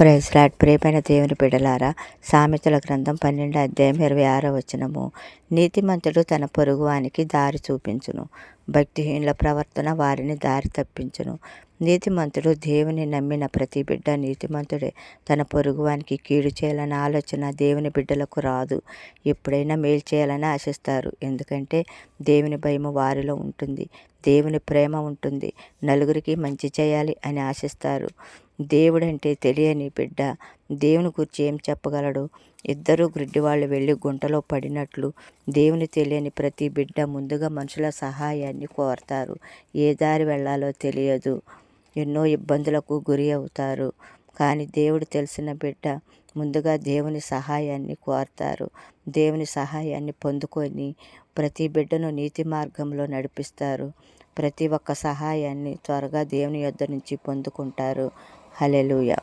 ప్రైస్లాడ్ ప్రేమైన దేవుని బిడలారా సామెతల గ్రంథం పన్నెండు అధ్యాయం ఇరవై ఆరో వచనము. నీతిమంతుడు తన పొరుగువానికి దారి చూపించును. భక్తిహీనుల ప్రవర్తన వారిని దారి తప్పించును. నీతిమంతుడు దేవుని నమ్మిన ప్రతి బిడ్డ నీతిమంతుడే. తన పొరుగువానికి కీడు చేయాలన్న ఆలోచన దేవుని బిడ్డలకు రాదు. ఎప్పుడైనా మేలు చేయాలని ఆశిస్తారు. ఎందుకంటే దేవుని భయము వారిలో ఉంటుంది. దేవుని ప్రేమ ఉంటుంది. నలుగురికి మంచి చేయాలి అని ఆశిస్తారు. దేవుడంటే తెలియని బిడ్డ. దేవుని గురించి ఏం చెప్పగలడు? ఇద్దరు గ్రిడ్డి వాళ్ళు వెళ్ళి గుంటలో పడినట్లు దేవుని తెలియని ప్రతి బిడ్డ ముందుగా మనుషుల సహాయాన్ని కోరతారు. ఏ దారి వెళ్ళాలో తెలియదు. ఎన్నో ఇబ్బందులకు గురి అవుతారు. కానీ దేవుడు తెలిసిన బిడ్డ ముందుగా దేవుని సహాయాన్ని కోరుతారు. దేవుని సహాయాన్ని పొందుకొని ప్రతి బిడ్డను నీతి మార్గంలో నడిపిస్తారు. ప్రతి ఒక్క సహాయాన్ని త్వరగా దేవుని యొద్ద నుంచి పొందుకుంటారు. హలెలుయ